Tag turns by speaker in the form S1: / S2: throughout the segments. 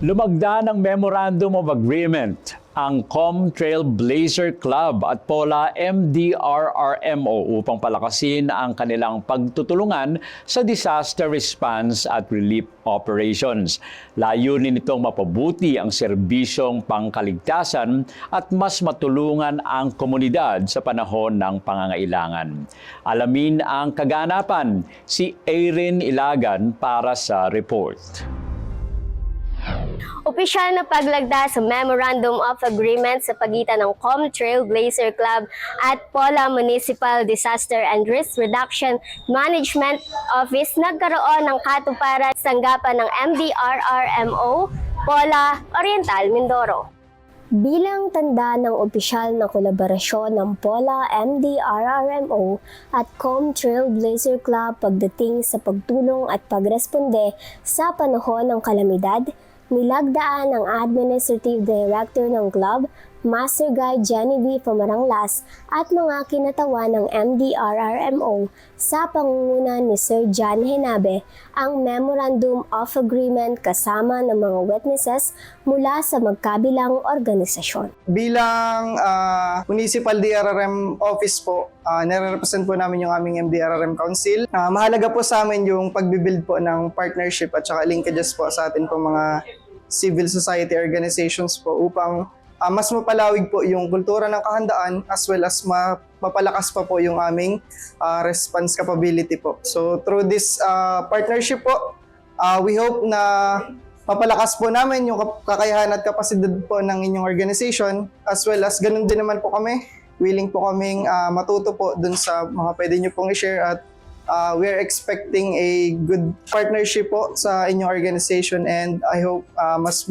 S1: Lumagda ng Memorandum of Agreement ang Com Trailblazer Club at Pola MDRRMO upang palakasin ang kanilang pagtutulungan sa disaster response at relief operations. Layunin nitong mapabuti ang serbisyong pangkaligtasan at mas matulungan ang komunidad sa panahon ng pangangailangan. Alamin ang kaganapan si Erin Ilagan para sa report.
S2: Opisyal na paglagda sa Memorandum of Agreement sa pagitan ng Com Trailblazer Club at Pola Municipal Disaster and Risk Reduction Management Office nagkaroon ng katuparan sa tanggapan ng MDRRMO, Pola, Oriental, Mindoro. Bilang tanda ng opisyal na kolaborasyon ng POLA MDRRMO at Com Trailblazer Club pagdating sa pagtulong at pagresponde sa panahon ng kalamidad, nilagdaan ng Administrative Director ng club, Master Guide Genevieve Pamaranglas at mga kinatawan ng MDRRMO sa pangunguna ni Sir John Henabe ang Memorandum of Agreement kasama ng mga witnesses mula sa magkabilang organisasyon.
S3: Bilang ah, Municipal DRRM Office po, uh, nare-represent po namin yung aming MDRRM Council. Ah, mahalaga po sa amin yung pagbibuild po ng partnership at saka linkages po sa atin po mga civil society organizations po upang ah, mas mapalawig po yung kultura ng kahandaan as well as ma- mapalakas pa po yung aming ah, response capability po. So through this ah, partnership po, ah, we hope na mapalakas po namin yung kakayahan at kapasidad po ng inyong organization as well as ganun din naman po kami. Willing po kaming ah, matuto po dun sa mga pwede nyo pong i-share at ah, we're expecting a good partnership po sa inyong organization and I hope ah, mas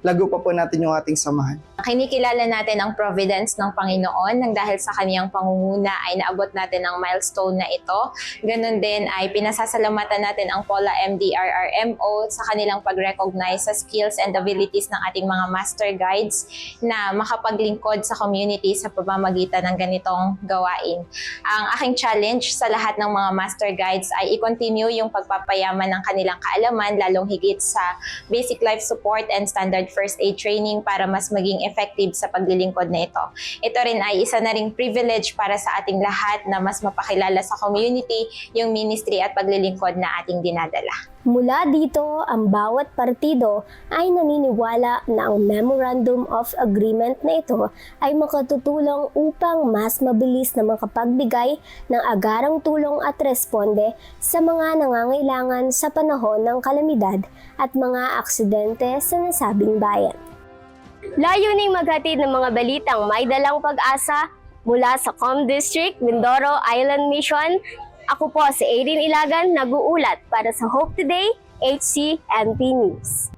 S3: mapalago pa po natin yung ating samahan.
S4: Kinikilala natin ang providence ng Panginoon nang dahil sa kaniyang pangunguna ay naabot natin ang milestone na ito. Ganon din ay pinasasalamatan natin ang POLA MDRRMO sa kanilang pag-recognize sa skills and abilities ng ating mga master guides na makapaglingkod sa community sa pamamagitan ng ganitong gawain. Ang aking challenge sa lahat ng mga master guides ay i-continue yung pagpapayaman ng kanilang kaalaman lalong higit sa basic life support and standard first aid training para mas maging effective sa paglilingkod na ito. Ito rin ay isa na ring privilege para sa ating lahat na mas mapakilala sa community yung ministry at paglilingkod na ating dinadala.
S2: Mula dito, ang bawat partido ay naniniwala na ang Memorandum of Agreement na ito ay makatutulong upang mas mabilis na makapagbigay ng agarang tulong at responde sa mga nangangailangan sa panahon ng kalamidad at mga aksidente sa nasabing bayan. Layuning maghatid ng mga balitang may dalang pag-asa mula sa Com District, Mindoro Island Mission. Ako po si Aileen Ilagan, nag-uulat para sa Hope Today, HCMP News.